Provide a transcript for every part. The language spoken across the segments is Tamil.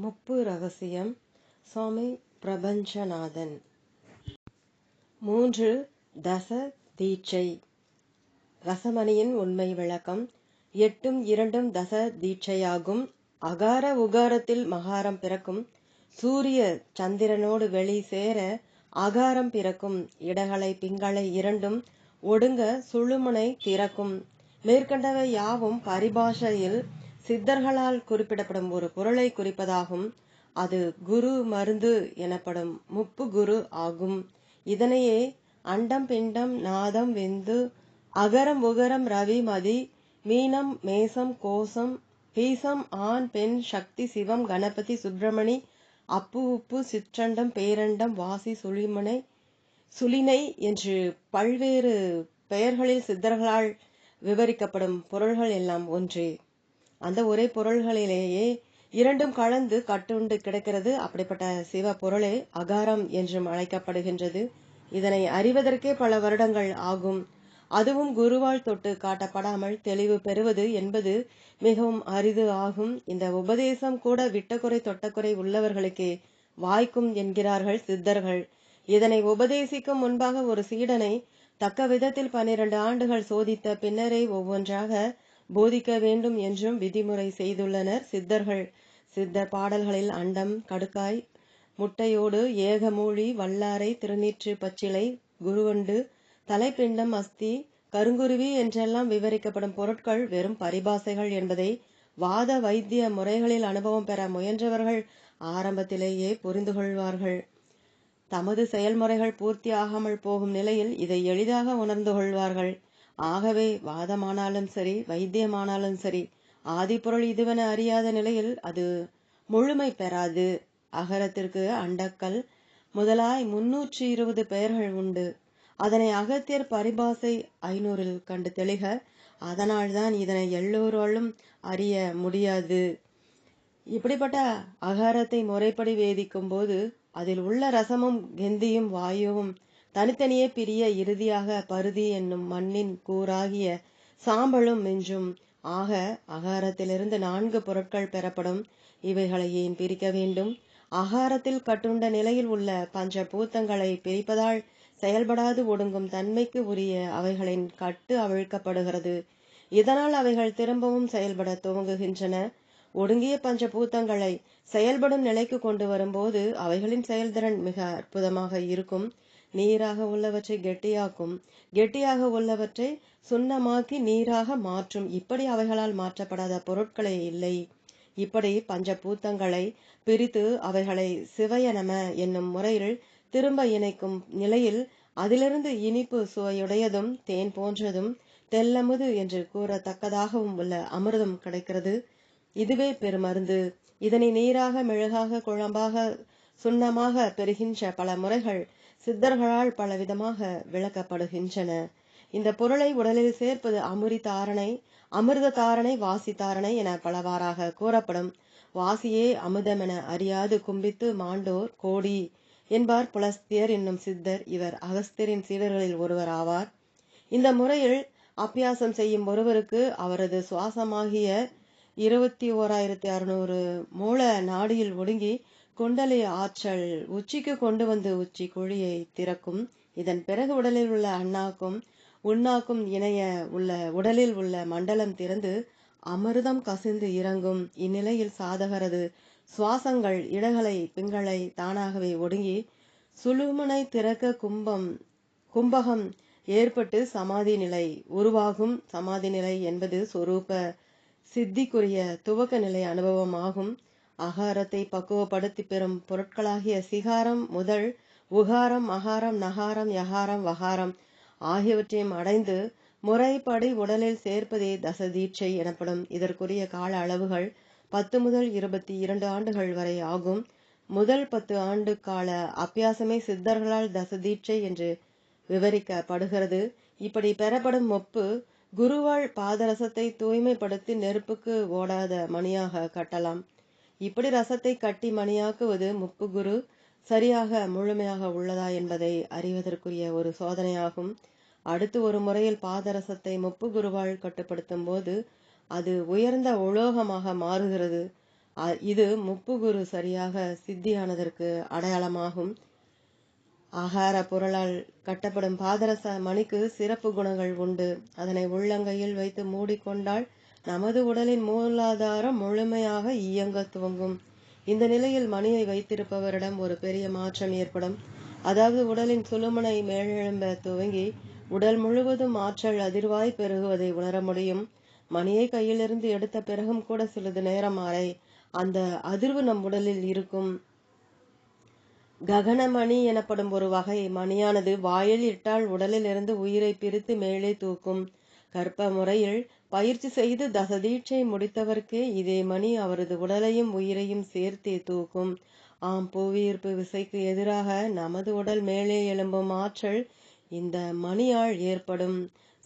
முப்பு ரகசியம் சுவாமி பிரபஞ்சநாதன். மூன்று தச தீட்சை. ரசமணியின் உண்மை விளக்கம் எட்டும் இரண்டும் தச தீட்சையாகும். அகார உகாரத்தில் மகாரம் பிறக்கும். சூரிய சந்திரனோடு வெளி சேர அகாரம் பிறக்கும். இடகளை பிங்களை இரண்டும் ஒடுங்க சுழுமுனை திறக்கும். மேற்கண்டவை யாவும் பரிபாஷையில் சித்தர்களால் குறிப்பிடப்படும் ஒரு பொருளை குறிப்பதாகும். அது குரு மருந்து எனப்படும் முப்பு குரு ஆகும். இதனையே அண்டம் பிண்டம் நாதம் விந்து அகரம் உகரம் ரவி மதி மீனம் மேசம் கோசம் பீசம் ஆண் பெண் சக்தி சிவம் கணபதி சுப்பிரமணி அப்பு உப்பு சிற்றண்டம் பேரண்டம் வாசி சுழிமனை சுளினை என்று பல்வேறு பெயர்களில் சித்தர்களால் விவரிக்கப்படும் பொருள்கள் எல்லாம் ஒன்றே. அந்த ஒரே பொருள்களிலேயே இரண்டும் கலந்து கட்டுண்டு கிடக்கிறது. அப்படிப்பட்ட சிவ பொருளே அகாரம் என்றும் அழைக்கப்படுகின்றது. இதனை அறிவதற்கே பல வருடங்கள் ஆகும். அதுவும் குருவால் தொட்டு காட்டப்படாமல் தெளிவு பெறுவது என்பது மிகவும் அரிது ஆகும். இந்த உபதேசம் கூட விட்டக்குறை தொட்டக்குறை உள்ளவர்களுக்கே வாய்க்கும் என்கிறார்கள் சித்தர்கள். இதனை உபதேசிக்கும் முன்பாக ஒரு சீடனை தக்க விதத்தில் பன்னிரண்டு ஆண்டுகள் சோதித்த பின்னரே ஒவ்வொன்றாக போதிக்க வேண்டும் என்றும் விதிமுறை செய்துள்ளனர். சித்தர்கள் சித்தர் பாடல்களில் அண்டம் கடுக்காய் முட்டையோடு ஏகமூழி வல்லாரை திருநீற்று பச்சிலை குருவண்டு தலைப்பிண்டம் அஸ்தி கருங்குருவி என்றெல்லாம் விவரிக்கப்படும் பொருட்கள் வெறும் பரிபாசைகள் என்பதை வாத வைத்திய முறைகளில் அனுபவம் பெற முயன்றவர்கள் ஆரம்பத்திலேயே புரிந்து கொள்வார்கள். தமது செயல்முறைகள் பூர்த்தி ஆகாமல் போகும் நிலையில் இதை எளிதாக உணர்ந்து கொள்வார்கள். ஆகவே வாதமானாலும் சரி வைத்தியமானாலும் சரி ஆதிப்பொருள் இதுவென அறியாத நிலையில் அது முழுமை பெறாது. அகரத்திற்கு அண்டக்கல். முதலாய் முன்னூற்றி இருபது பெயர்கள் உண்டு. அதனை அகத்தியர் பரிபாசை ஐநூறில் கண்டு தெளிக அதனால்தான் இதனை எல்லோராலும் அறிய முடியாது. இப்படிப்பட்ட அகாரத்தை முறைப்படி வேதிக்கும் போது அதில் உள்ள ரசமும் கெந்தியும் வாயுவும் தனித்தனியே பிரிய இறுதியாக பருதி என்னும் மண்ணின் கூறாகிய சாம்பலும் மிஞ்சும். ஆக அகாரத்திலிருந்து நான்கு பொருட்கள் பெறப்படும். இவைகளை ஏன் பிரிக்க வேண்டும்? அகாரத்தில் கட்டுண்ட நிலையில் உள்ள பஞ்ச பூத்தங்களை பிரிப்பதால் செயல்படாது ஒடுங்கும் தன்மைக்கு உரிய அவைகளின் கட்டு அவிழ்க்கப்படுகிறது. இதனால் அவைகள் திரும்பவும் செயல்பட துவங்குகின்றன. ஒடுங்கிய பஞ்ச பூத்தங்களை செயல்படும் நிலைக்கு கொண்டு வரும்போது அவைகளின் செயல்திறன் மிக அற்புதமாக இருக்கும். நீராக உள்ளவற்றை கெட்டியாக்கும். கெட்டியாக உள்ளவற்றை சுண்ணமாக்கி நீராக மாற்றும். இப்படி அவைகளால் மாற்றப்படாத பொருட்களே இல்லை. இப்படி பஞ்ச பூத்தங்களை பிரித்து அவைகளை சிவயனம என்னும் முறையில் திரும்ப இணைக்கும் நிலையில் அதிலிருந்து இனிப்பு சுவையுடையதும் தேன் போன்றதும் தெல்லமுது என்று கூறத்தக்கதாகவும் உள்ள அமிர்தம் கிடைக்கிறது. இதுவே பெருமருந்து. இதனை நீராக மெழுகாக குழம்பாக சுண்ணமாக பெறுகின்ற பல முறைகள் சித்தர்களால் பலவிதமாக விளக்கப்படுகின்றன. இந்த பொருளை உடலில் சேர்ப்பது அமுரிதாரணை அமிர்த தாரணை வாசி தாரணை என பலவாறாக கூறப்படும். வாசியே அமுதமென அறியாது கும்பித்து மாண்டோர் கோடி என்பார் புலஸ்தியர் என்னும் சித்தர். இவர் அகஸ்தியரின் சீடர்களில் ஒருவர் ஆவார். இந்த முறையில் அபியாசம் செய்யும் ஒருவருக்கு அவரது சுவாசமாகிய இருபத்தி ஓராயிரத்தி அறுநூறு மூல நாடியில் ஒடுங்கி குண்டலி ஆற்றல் உச்சிக்கு கொண்டு வந்து உச்சி குழியை திறக்கும். இதன் பிறகு உடலில் உள்ள அண்ணாக்கும் உண்ணாக்கும் இணைய உள்ள உடலில் உள்ள மண்டலம் திறந்து அமிர்தம் கசிந்து இறங்கும். இந்நிலையில் சாதகரது சுவாசங்கள் இடகளை பிங்களை தானாகவே ஒடுங்கி சுழுமுனை திறக்க கும்பம் கும்பகம் ஏற்பட்டு சமாதி நிலை உருவாகும். சமாதி நிலை என்பது சொரூப சித்திக்குரிய துவக்க நிலை அனுபவமாகும். அகாரத்தை பக்குவப்படுத்தி பெறும் பொருட்களாகிய சிகாரம் முதல் உகாரம் அகாரம் நகாரம் யகாரம் வகாரம் ஆகியவற்றையும் அடைந்து முறைப்படி உடலில் சேர்ப்பதே தசதீட்சை எனப்படும். இதற்குரிய கால அளவுகள் பத்து முதல் இருபத்தி இரண்டு ஆண்டுகள் வரை ஆகும். முதல் பத்து ஆண்டு கால அபியாசமே சித்தர்களால் தசதீட்சை என்று விவரிக்கப்படுகிறது. இப்படி பெறப்படும் ஒப்பு குருவால் பாதரசத்தை தூய்மைப்படுத்தி நெருப்புக்கு ஓடாத மணியாக கட்டலாம். இப்படி ரசத்தை கட்டி மணியாக்குவது முப்பு குரு சரியாக முழுமையாக உள்ளதா என்பதை அறிவதற்குரிய ஒரு சோதனையாகும். அடுத்து ஒரு முறையில் பாதரசத்தை முப்பு குருவால் கட்டுப்படுத்தும் போது அது உயர்ந்த உலோகமாக மாறுகிறது. இது இது முப்புகுரு சரியாக சித்தியானதற்கு அடையாளமாகும். ஆகார பொருளால் கட்டப்படும் பாதரச மணிக்கு சிறப்பு குணங்கள் உண்டு. அதனை உள்ளங்கையில் வைத்து மூடிக்கொண்டால் நமது உடலின் மூலாதாரம் முழுமையாக இயங்க துவங்கும். இந்த நிலையில் மணியை வைத்திருப்பவரிடம் ஒரு பெரிய மாற்றம் ஏற்படும். அதாவது உடலின் சுழுமனை மேலெழும்ப துவங்கி உடல் முழுவதும் ஆற்றல் அதிர்வாய் பெருகுவதை உணர முடியும். மணியை கையிலிருந்து எடுத்த பிறகும் கூட சிறிது நேரம் வரை அந்த அதிர்வு நம் உடலில் இருக்கும். ககனமணி எனப்படும் ஒரு வகை மணியானது வாயில் இட்டால் உடலில் இருந்து உயிரை பிரித்து மேலே தூக்கும். கற்ப முறையில் பயிற்சி செய்து தசதீட்சை முடித்தவர்க்கு இதே மணி அவரது உடலையும் உயிரையும் சேர்த்தே தூக்கும். ஆம் புவியீர்ப்பு விசைக்கு எதிராக நமது உடல் மேலே எழும்பும் ஆற்றல் இந்த மணியால் ஏற்படும்.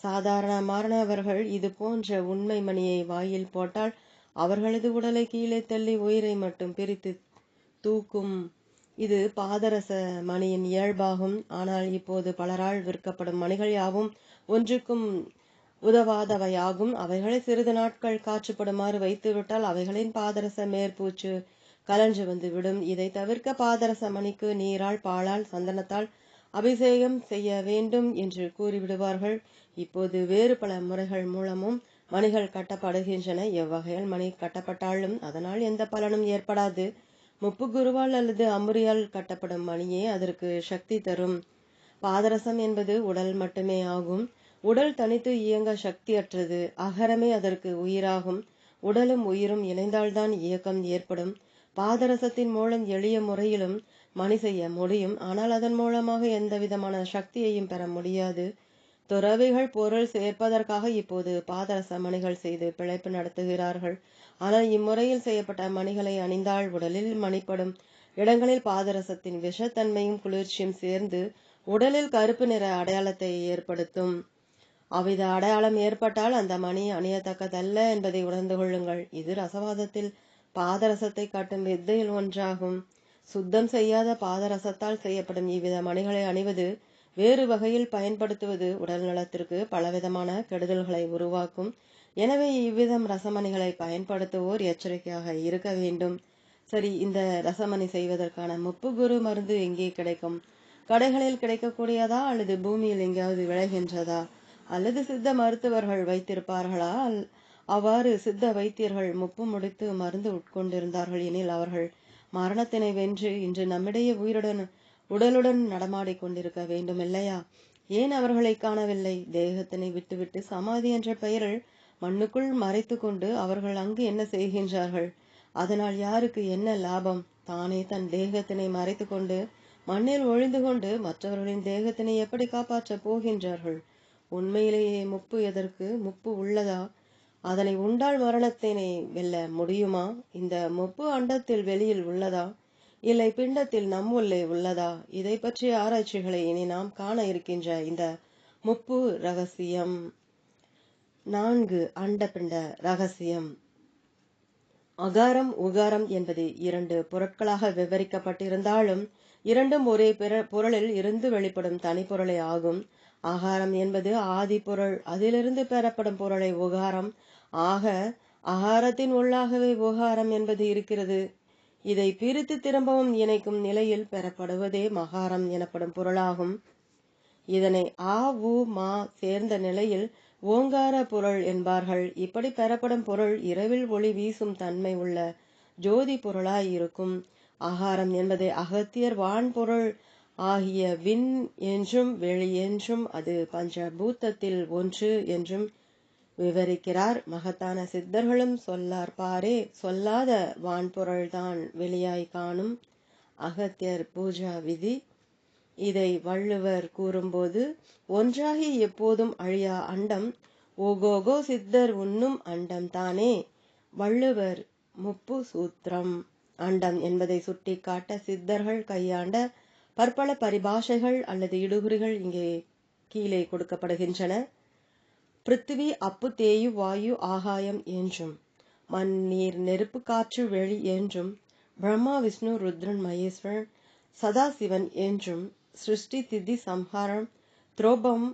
சாதாரணமானவர்கள் இது போன்ற உண்மை மணியை வாயில் போட்டால் அவர்களது உடலை கீழே தள்ளி உயிரை மட்டும் பிரித்து தூக்கும். இது பாதரச மணியின் இயல்பாகும். ஆனால் இப்போது பலரால் விற்கப்படும் மணிகள் யாவும் ஒன்றுக்கும் உதவாதவையாகும். அவைகளை சிறிது நாட்கள் காற்றுப்படுமாறு வைத்துவிட்டால் அவைகளின் பாதரச மேற்பூச்சு கலன்று வந்து விடும் இதை தவிர்க்க பாதரச மணிக்கு நீரால் பாலால் சந்தனத்தால் அபிஷேகம் செய்ய வேண்டும் என்று கூறிவிடுவார்கள். இப்போது வேறு பல முறைகள் மூலமும் மணிகள் கட்டப்படுகின்றன. எவ்வகையில் மணி கட்டப்பட்டாலும் அதனால் எந்த பலனும் ஏற்படாது. முப்பு குருவால் அல்லது அம்புரியால் கட்டப்படும் மணியே அதற்கு சக்தி தரும். பாதரசம் என்பது உடல் மட்டுமே ஆகும். உடல் தனித்து இயங்க சக்தியற்றது. அகரமே அதற்கு உயிராகும். உடலும் உயிரும் இணைந்தால்தான் இயக்கம் ஏற்படும். பாதரசத்தின் மூலம் எளிய முறையிலும் மணி செய்ய முடியும். ஆனால் அதன் மூலமாக எந்த விதமான சக்தியையும் பெற முடியாது. துறவிகள் பொருள் சேர்ப்பதற்காக இப்போது பாதரச மணிகள் செய்து பிழைப்பு நடத்துகிறார்கள். ஆனால் இம்முறையில் செய்யப்பட்ட மணிகளை அணிந்தால் உடலில் மணிப்படும். இடங்களில் பாதரசத்தின் விஷத்தன்மையும் குளிர்ச்சியும் சேர்ந்து உடலில் கருப்பு நிற அடையாளத்தை ஏற்படுத்தும். அவ்வித அடையாளம் ஏற்பட்டால் அந்த மணி அணியத்தக்கதல்ல என்பதை உணர்ந்து கொள்ளுங்கள். இது ரசவாதத்தில் பாதரசத்தை காட்டும் வித்தையில் ஒன்றாகும். சுத்தம் செய்யாத பாதரசத்தால் செய்யப்படும் இவ்வித மணிகளை அணிவது வேறு வகையில் பயன்படுத்துவது உடல் நலத்திற்கு பலவிதமான கெடுதல்களை உருவாக்கும். எனவே இவ்விதம் ரசமணிகளை பயன்படுத்துவோர் எச்சரிக்கையாக இருக்க வேண்டும். சரி இந்த ரசமணி செய்வதற்கான முப்பு குரு மருந்து எங்கே கிடைக்கும்? கடைகளில் கிடைக்கக்கூடியதா அல்லது பூமியில் எங்கேயாவது விளைகின்றதா? அல்லது சித்த மருத்துவர்கள் வைத்திருப்பார்களா அவ்வாறு சித்த வைத்தியர்கள் முப்பு முடித்து மருந்து உட்கொண்டிருந்தார்கள். எனில் அவர்கள் மரணத்தினை வென்று இன்று நம்மிடையே உயிருடன் உடலுடன் நடமாடிக் கொண்டிருக்க வேண்டும் இல்லையா ஏன் அவர்களை காணவில்லை? தேகத்தினை விட்டுவிட்டு சமாதி என்ற பெயரில் மண்ணுக்குள் மறைத்து கொண்டு அவர்கள் அங்கு என்ன செய்கின்றார்கள்? அதனால் யாருக்கு என்ன லாபம்? தானே தன் தேகத்தினை மறைத்து கொண்டு மண்ணில் ஒழிந்து கொண்டு மற்றவர்களின் தேகத்தினை எப்படி காப்பாற்றப் போகின்றார்கள்? உண்மையிலேயே முப்பு எதற்கு? முப்பு உள்ளதா? அதனை உண்டால் மரணத்தினை வெல்ல முடியுமா? இந்த முப்பு அண்டத்தில் வெளியில் உள்ளதா? இல்லை பிண்டத்தில் நம் உள்ளே உள்ளதா? இதை பற்றிய ஆராய்ச்சிகளை இனி நாம் காண இருக்கின்ற இந்த முப்பு ரகசியம். நான்கு அண்டபிண்ட ரகசியம். அகாரம் உகாரம் என்பது இரண்டு பொருட்களாக விவரிக்கப்பட்டிருந்தாலும் இரண்டும் ஒரே பிற பொருளில் இருந்து வெளிப்படும் தனிப்பொருளே ஆகும். ஆகாரம் என்பது ஆதி பொருள். அதிலிருந்து பெறப்படும் பொருளை உகாரம். ஆக ஆகாரத்தின் உள்ளாகவே உகாரம் என்பது இருக்கிறது. இதை பிரித்து திரும்பவும் இணைக்கும் நிலையில் பெறப்படுவதே மகாரம் எனப்படும் பொருளாகும். இதனை ஆ உ மா சேர்ந்த நிலையில் ஓங்கார பொருள் என்பார்கள். இப்படி பெறப்படும் பொருள் இரவில் ஒளி வீசும் தன்மை உள்ள ஜோதி பொருளாய் இருக்கும். ஆகாரம் என்பதை அகத்தியர் வான்பொருள் ஆகிய விண் என்றும் வெளி என்றும் அது பஞ்சபூத்தத்தில் ஒன்று என்றும் விவரிக்கிறார். மகத்தான சித்தர்களும் சொல்லார் பாரே சொல்லாத வான்பொருள்தான் வெளியாய் காணும் அகத்தியர் பூஜா விதி. இதை வள்ளுவர் கூறும்போது ஒன்றாகி எப்போதும் அழியா அண்டம்? ஓகோகோ சித்தர் உண்ணும் அண்டம் தானே? வள்ளுவர் முப்பு சூத்திரம் அண்டம் என்பதை சுட்டிக்காட்ட சித்தர்கள் கையாண்ட பற்பல பரிபாஷைகள் அல்லது இடுகுறிகள் இங்கே கீழே கொடுக்கப்படுகின்றன. பிருத்திவி அப்பு தேயு வாயு ஆகாயம் என்றும் மண் நீர் நெருப்பு காற்று வெளி என்றும் பிரம்மா விஷ்ணு ருத்ரன் மகேஸ்வர் சதாசிவன் என்றும் சிருஷ்டி திதி சம்ஹாரம் துரோபம்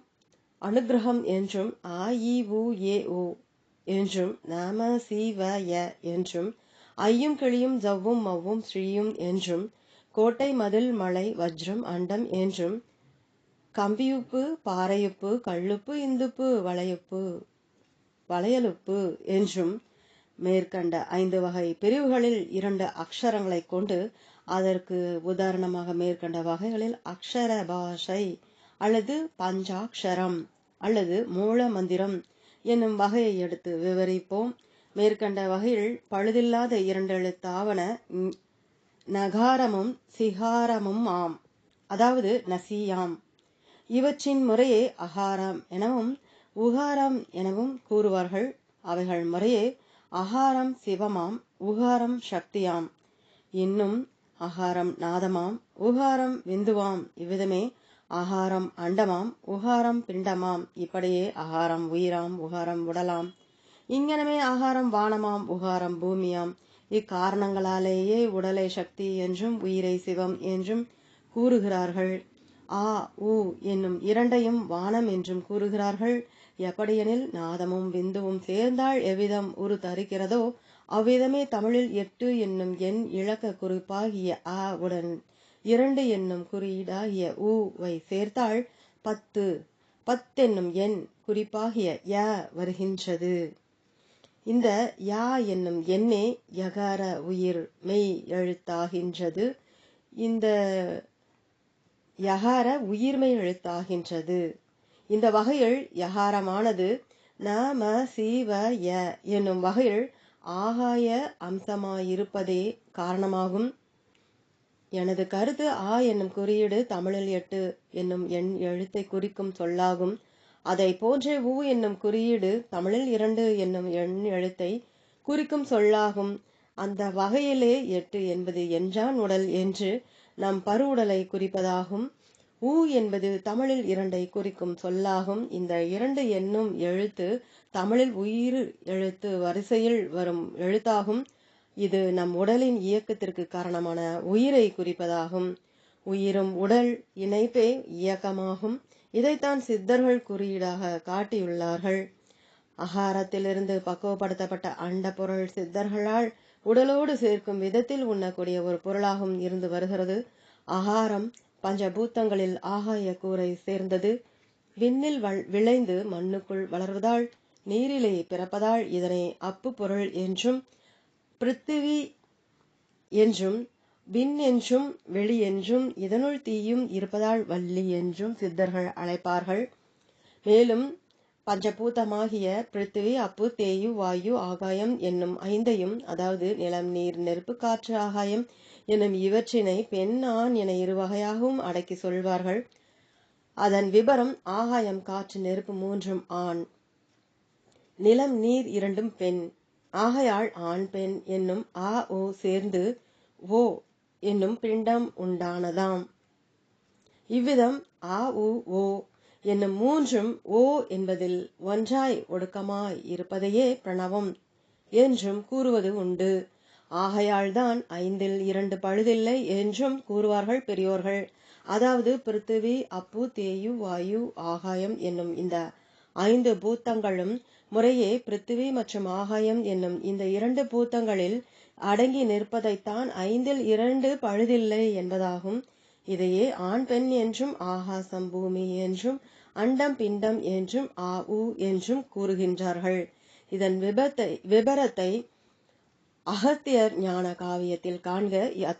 அனுகிரகம் என்றும் ஆ இ உ ஏ ஓ என்றும் நாம சிவ ய என்றும் ஐயும் கிளியும் ஜவ்வும் மவ்வும் ஸ்ரீயும் என்றும் கோட்டை மதில் மலை வஜ்ரம் அண்டம் என்றும் கம்பியுப்பு பாறையுப்பு கல்லுப்பு இந்துப்பு வளையுப்பு வளையலுப்பு என்றும் மேற்கண்ட ஐந்து வகை பிரிவுகளில் இரண்டு அக்ஷரங்களை கொண்டு அதற்கு உதாரணமாக மேற்கண்ட வகைகளில் அக்ஷர பாஷை அல்லது பஞ்சாக்ஷரம் அல்லது மூல மந்திரம் என்னும் வகையை எடுத்து விவரிப்போம். மேற்கண்ட வகையில் பழுதில்லாத இரண்டெழுத்தாவன நகாரமும் சிகாரமும் ஆம். அதாவது நசியாம். இவற்றின் முறையே அகாரம் எனவும் உகாரம் எனவும் கூறுவார்கள். அவைகள் முறையே அகாரம் சிவமாம் உகாரம் சக்தியாம். இன்னும் அகாரம் நாதமாம் உகாரம் விந்துவாம். இவ்விதமே அகாரம் அண்டமாம் உகாரம் பிண்டமாம். இப்படியே அகாரம் உயிராம் உகாரம் உடலாம். இங்கனமே ஆகாரம் வானமாம் உகாரம் பூமியாம். இக்காரணங்களாலேயே உடலை சக்தி என்றும் உயிரை சிவம் என்றும் கூறுகிறார்கள். ஆ உ என்னும் இரண்டையும் வானம் என்றும் கூறுகிறார்கள். எப்படியெனில் நாதமும் விந்துவும் சேர்ந்தால் எவ்விதம் உரு தரிக்கிறதோ அவ்விதமே தமிழில் எட்டு என்னும் எண் இலக்க குறிப்பாகிய ஆ உடன் இரண்டு என்னும் குறியீடாகிய உ வை சேர்த்தால் பத்து பத்தென்னும் எண் குறிப்பாகிய ய வருகின்றது. இந்த யா என்னும் எண்ணே யகார உயிர் மெய் எழுத்தாகின்றது. இந்த யகார உயிர்மை எழுத்தாகின்றது. இந்த வகையில் யகாரமானது. ந ம ய என்னும் வகையில் ஆகாய அம்சமாயிருப்பதே காரணமாகும். எனது கருத்து ஆ என்னும் குறியீடு தமிழில் எட்டு என்னும் எண் எழுத்தை குறிக்கும் சொல்லாகும். அதை போன்றே உ என்னும் குறியீடு தமிழில் இரண்டு என்னும் எண் எழுத்தை குறிக்கும் சொல்லாகும். அந்த வகையிலே எட்டு என்பது என்றான் உடல் என்று நம் பருவுடலை குறிப்பதாகும். உ என்பது தமிழில் இரண்டை குறிக்கும் சொல்லாகும். இந்த இரண்டு என்னும் எழுத்து தமிழில் உயிர் எழுத்து வரிசையில் வரும் எழுத்தாகும். இது நம் உடலின் இயக்கத்திற்கு காரணமான உயிரை குறிப்பதாகும். உயிரும் உடல் இணைப்பே இயக்கமாகும். இதைத்தான் சித்தர்கள் குறியீடாக காட்டியுள்ளார்கள். அகாரத்திலிருந்து பக்குவப்படுத்தப்பட்ட அண்ட பொருள் சித்தர்களால் உடலோடு சேர்க்கும் விதத்தில் உண்ணக்கூடிய ஒரு பொருளாகவும் இருந்து வருகிறது. ஆகாரம் பஞ்சபூத்தங்களில் ஆகாய கூரை சேர்ந்தது. விண்ணில் வள்- விளைந்து மண்ணுக்குள் வளர்வதால் நீரிலே பிறப்பதால் இதனை அப்பு பொருள் என்றும் பிருத்திவி என்றும் விண் என்றும் வெளி என்றும் இதனுள் தீயும் இருப்பதால் வள்ளி என்றும் சித்தர்கள் அழைப்பார்கள். மேலும் பஞ்சபூதமாகிய பிருத்திவி அப்பு தேயு வாயு ஆகாயம் என்னும் ஐந்தையும் அதாவது நிலம் நீர் நெருப்பு காற்று ஆகாயம் என்னும் இவற்றினை பெண் ஆண் என இரு வகையாகவும் அடக்கி சொல்வார்கள். அதன் விபரம் ஆகாயம் காற்று நெருப்பு மூன்றும் ஆண். நிலம் நீர் இரண்டும் பெண். ஆகையால் ஆண் பெண் என்னும் ஆ ஓ சேர்ந்து ஓ என்னும் பிண்டம் உண்டானதாம். இவ்விதம் ஆ உ ஓ என்னும் மூன்றும் ஓ என்பதில் ஒன்றாய் ஒடுக்கமாய் இருப்பதையே பிரணவம் என்றும் கூறுவது உண்டு. ஆகையால்தான் ஐந்தில் இரண்டு பழுதில்லை என்றும் கூறுவார்கள் பெரியோர்கள். அதாவது பிருத்திவி அப்பு தேயு வாயு ஆகாயம் என்னும் இந்த ஐந்து பூத்தங்களும் முறையே பிருத்திவி மற்றும் ஆகாயம் என்னும் இந்த இரண்டு பூத்தங்களில் அடங்கி நிற்பதைத்தான் ஐந்தில் இரண்டு பழுதில்லை என்பதாகும். இதையே ஆண் பெண் என்றும் ஆகாசம் பூமி என்றும் அண்டம் பிண்டம் என்றும் ஆ உ என்றும் கூறுகின்றார்கள். இதன் விபத்தை விபரத்தை அகத்தியர் ஞான காவியத்தில் காண்க.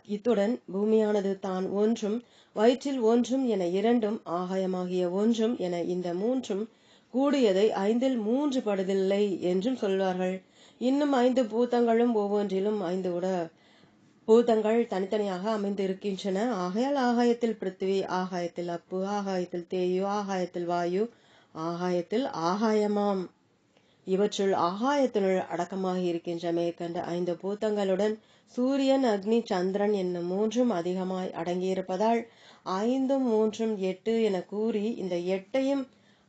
இத்துடன் பூமியானது தான் ஒன்றும் வயிற்றில் ஒன்றும் என இரண்டும் ஆகாயமாகிய ஒன்றும் என இந்த மூன்றும் கூடியதை ஐந்தில் மூன்று படுதில்லை என்றும் சொல்வார்கள். இன்னும் ஐந்து பூதங்களும் ஒவ்வொன்றிலும் ஐந்து உட பூதங்கள் தனித்தனியாக அமைந்து இருக்கின்றன ஆகையால் ஆகாயத்தில் பிருத்திவி ஆகாயத்தில் அப்பு ஆகாயத்தில் தேயு ஆகாயத்தில் வாயு ஆகாயத்தில் ஆகாயமாம். இவற்றுள் ஆகாயத்தினுள் அடக்கமாக இருக்கின்ற மேற்கண்ட ஐந்து பூத்தங்களுடன் சூரியன் அக்னி சந்திரன் என்னும் மூன்றும் அதிகமாய் அடங்கியிருப்பதால் ஐந்தும் மூன்றும் எட்டு என கூறி இந்த எட்டையும்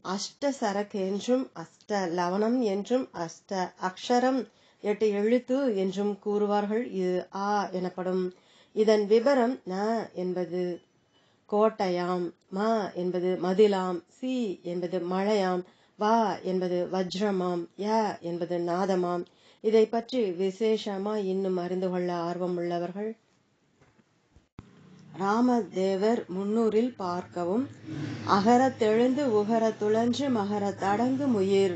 அஷ்ட சரக் என்றும் அஷ்ட லவணம் என்றும் அஷ்ட அக்ஷரம் எட்டு எழுத்து என்றும் கூறுவார்கள். இது ஆ எனப்படும். இதன் விபரம் ந என்பது கோட்டையாம் ம என்பது மதிலாம் சி என்பது மழையாம் வா என்பது வஜ்ரமாம் ய என்பது நாதமாம். இதை பற்றி விசேஷமா இன்னும் அறிந்து கொள்ள ஆர்வம் உள்ளவர்கள் ராமதேவர் முன்னூரில் பார்க்கவும் அகரத்தெழுந்து உகரத்துழன்று மகரத்தடங்கு முயிர்.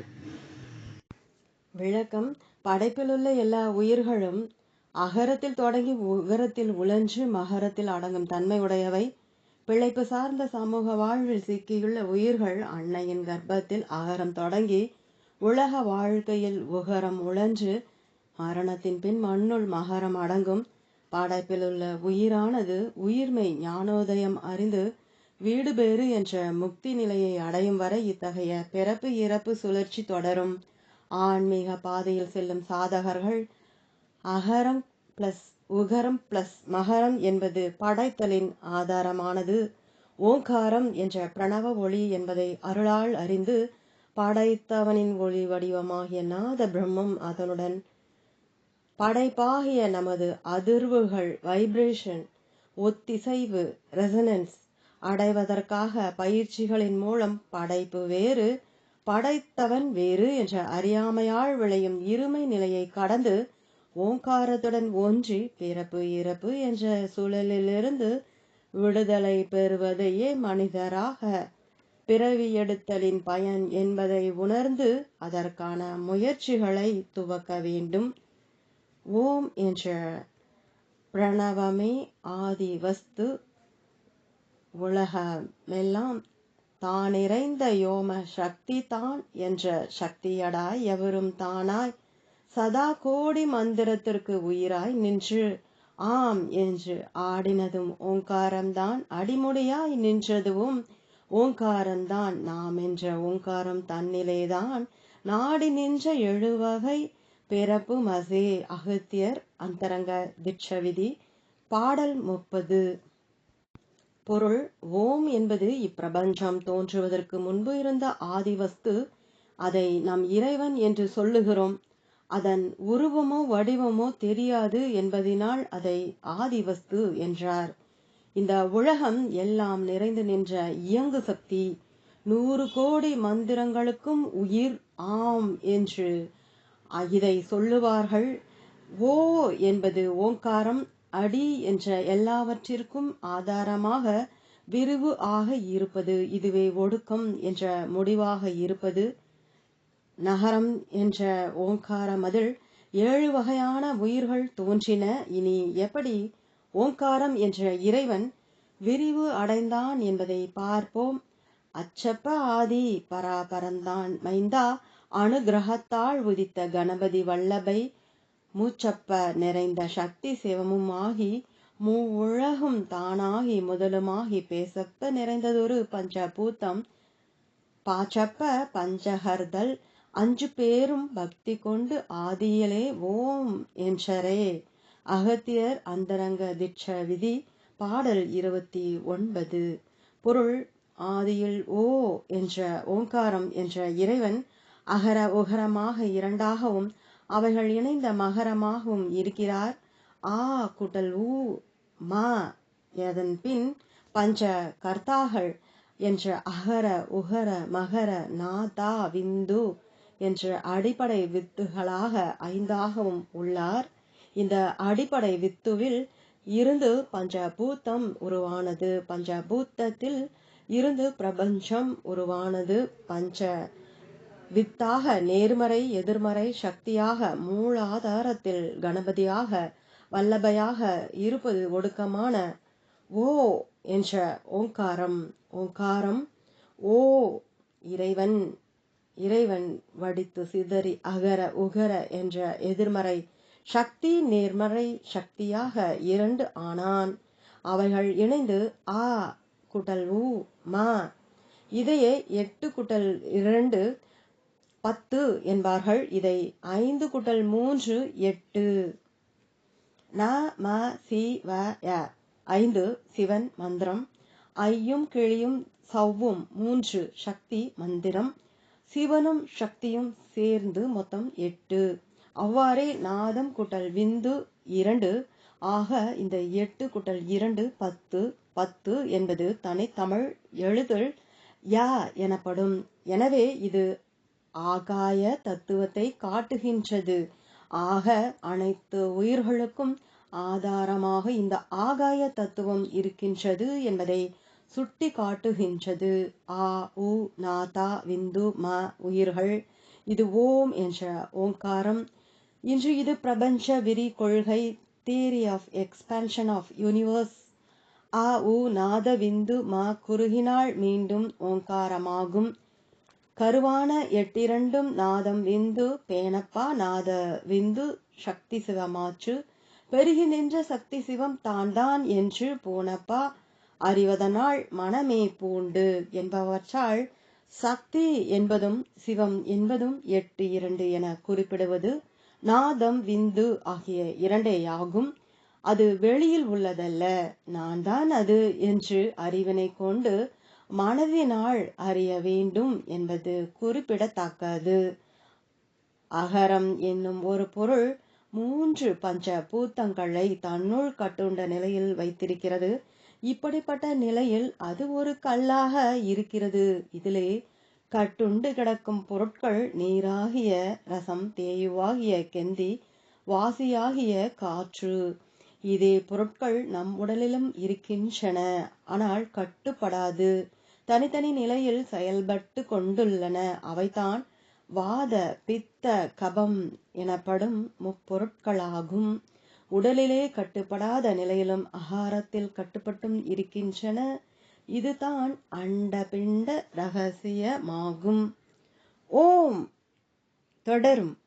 விளக்கம் படைப்பிலுள்ள எல்லா உயிர்களும் அகரத்தில் தொடங்கி உகரத்தில் உழன்று மகரத்தில் அடங்கும் தன்மை உடையவை பிழைப்பு சார்ந்த சமூக வாழ்வில் சிக்கியுள்ள உயிர்கள் அன்னையின் கர்ப்பத்தில் அகரம் தொடங்கி உலக வாழ்க்கையில் உகரம் உழன்று மரணத்தின் பின் மண்ணுள் மகரம் அடங்கும். படைப்பிலுள்ள உயிரானது உயிர்மை ஞானோதயம் அறிந்து வீடு பேறு என்ற முக்தி நிலையை அடையும் வரை இத்தகைய பிறப்பு இறப்பு சுழற்சி தொடரும். ஆன்மீக பாதையில் செல்லும் சாதகர்கள் அகரம் பிளஸ் உகரம் பிளஸ் மகரம் என்பது படைத்தலின் ஆதாரமானது. ஓங்காரம் என்ற பிரணவ ஒளி என்பதை அருளால் அறிந்து படைத்தவனின் ஒளி வடிவமாகிய நாத பிரம்மம் அதனுடன் படைப்பாகிய நமது அதிர்வுகள் வைப்ரேஷன் ஒத்திசைவு ரெசனன்ஸ் அடைவதற்காக பயிற்சிகளின் மூலம் படைப்பு வேறு படைத்தவன் வேறு என்ற அறியாமையால் விளையும் இருமை நிலையை கடந்து ஓங்காரத்துடன் ஒன்றி பிறப்பு இறப்பு என்ற சூழலிலிருந்து விடுதலை பெறுவதையே மனிதராக பிறவி எடுத்தலின் பயன் என்பதை உணர்ந்து அதற்கான முயற்சிகளை துவக்க வேண்டும். ஓம் என்ற பிரணவமே ஆதி வஸ்து உலகமெல்லாம் தான் நிறைந்த யோம சக்தி தான் என்ற சக்தியடாய் எவரும் தானாய் சதா கோடி மந்திரத்திற்கு உயிராய் நின்று ஆம் என்று ஆடினதும் ஓங்காரம்தான் அடிமுடியாய் நின்றதுவும் ஓங்காரம்தான். நாம் என்ற ஓங்காரம் தன்னிலேதான் நாடி நின்ற எழுவகை பிறப்பு மசே அகத்தியர் அந்தரங்க திட்சவிதி பாடல் முப்பது. பொருள் ஓம் என்பது இப்பிரபஞ்சம். தோன்றுவதற்கு முன்பு இருந்த ஆதிவஸ்து அதை நம் இறைவன் என்று சொல்லுகிறோம். அதன் உருவமோ வடிவமோ தெரியாது என்பதினால் அதை ஆதிவஸ்து என்றார். இந்த உலகம் எல்லாம் நிறைந்து நின்ற இயங்கு சக்தி. நூறு கோடி மந்திரங்களுக்கும் உயிர் ஆம் என்று இதை சொல்லுவார்கள் ஓ என்பது ஓங்காரம் அடி என்ற எல்லாவற்றிற்கும் ஆதாரமாக விரிவு ஆக இருப்பது இதுவே ஒடுக்கம் என்ற முடிவாக இருப்பது. நகரம் என்ற ஓங்கார மதில் ஏழு வகையான உயிர்கள் தோன்றின. இனி எப்படி ஓங்காரம் என்ற இறைவன் விரிவு அடைந்தான் என்பதை பார்ப்போம். அச்சப்ப ஆதி பராபரந்தான் மைந்தா அனுகிரகத்தால் உதித்த கணபதி வல்லபை மூச்சப்ப நிறைந்த சக்தி சிவமும் ஆகி மூ உலகும் தானாகி முதலுமாகி பேசப்ப நிறைந்ததொரு பஞ்சபூத்தம் பாச்சப்ப பஞ்சஹர்தல் அஞ்சு பேரும் பக்தி கொண்டு ஆதியிலே ஓம் என்றரே. அகத்தியர் அந்தரங்க திட்ச விதி பாடல் இருபத்தி ஒன்பது. பொருள் ஆதியில் ஓ என்ற ஓங்காரம் என்ற இறைவன் அகர உகரமாக இரண்டாகவும் அவைகள் இணைந்த மகரமாகவும் இருக்கிறார். ஆ குட்டல் ஊ மா அதன் பின் பஞ்ச கர்த்தாகள் என்ற அகர உகர மகர நாதா விந்து என்ற அடிப்படை வித்துகளாக ஐந்தாகவும் உள்ளார். இந்த அடிப்படை வித்துவில் இருந்து பஞ்சபூத்தம் உருவானது. பஞ்சபூத்தத்தில் இருந்து பிரபஞ்சம் உருவானது. பஞ்ச வித்தாக நேர்மறை எதிர்மறை சக்தியாக மூலாதாரத்தில் கணபதியாக வல்லபையாக இருப்பது ஒடுக்கமான ஓ என்ற ஓங்காரம். ஓங்காரம் ஓ இறைவன் இறைவன் வடித்து சிதறி அகர உகர என்ற எதிர்மறை சக்தி நேர்மறை சக்தியாக இரண்டு ஆனான். அவைகள் இணைந்து ஆ குட்டல் ஊ மா இதையே எட்டு குட்டல் இரண்டு பத்து என்பார்கள். இதை ஐந்து குட்டல் மூன்று எட்டு. ந ம சி வ ய. ஐந்து சிவன் மந்திரம். ஐயும் கிளியும் சவ்வும் மூன்று சக்தி மந்திரம். சிவனும் சக்தியும் சேர்ந்து மொத்தம் எட்டு. அவ்வாறே நாதம் குட்டல் விந்து இரண்டு. ஆக இந்த எட்டு குட்டல் இரண்டு பத்து. பத்து என்பது தனித்தமிழ் எழுதல் யா எனப்படும். எனவே இது ஆகாய தத்துவத்தை காட்டுகின்றது. ஆக அனைத்து உயிர்களுக்கும் ஆதாரமாக இந்த ஆகாய தத்துவம் இருக்கின்றது என்பதை சுட்டி காட்டுகின்றது ஆ உ நாதா விந்து ம உயிர்கள். இது ஓம் என்ற ஓங்காரம். இன்று இது பிரபஞ்ச விரி கொள்கை theory of expansion of universe. ஆ உ நாத விந்து ம குறுகினாள் மீண்டும் ஓங்காரமாகும். கருவான எட்டிரண்டும் நாதம் விந்து பேணப்பா நாத விந்து சக்தி சிவமாச்சு. பெருகி நின்ற சக்தி சிவம் தான் தான் என்று போனப்பா அறிவதனால் மனமே பூண்டு என்பவற்றால் சக்தி என்பதும் சிவம் என்பதும் எட்டு இரண்டு என குறிப்பிடுவது நாதம் விந்து ஆகிய இரண்டேயாகும். அது வெளியில் உள்ளதல்ல நான் தான் அது என்று அறிவினை கொண்டு மனதினால் அறிய வேண்டும் என்பது குறிப்பிடத்தக்கது. அகரம் என்னும் ஒரு பொருள் மூன்று பஞ்ச பூத்தங்களை தன்னுள் கட்டுண்ட நிலையில் வைத்திருக்கிறது. இப்படிப்பட்ட நிலையில் அது ஒரு கல்லாக இருக்கிறது. இதிலே கட்டுண்டு கிடக்கும் பொருட்கள் நீராகிய ரசம் தேயுவாகிய கெந்தி வாசியாகிய காற்று. இதே பொருட்கள் நம் உடலிலும் இருக்கின்றன. ஆனால் கட்டுப்படாது. தனித்தனி நிலையில் செயல்பட்டு கொண்டுள்ளன. அவைதான் வாத பித்த கபம் எனப்படும் முப்பொருட்களாகும். உடலிலே கட்டுப்படாத நிலையிலும் ஆகாரத்தில் கட்டுப்பட்டும் இருக்கின்றன. இதுதான் அண்டபிண்ட ரகசியமாகும். ஓம்! தொடரும்.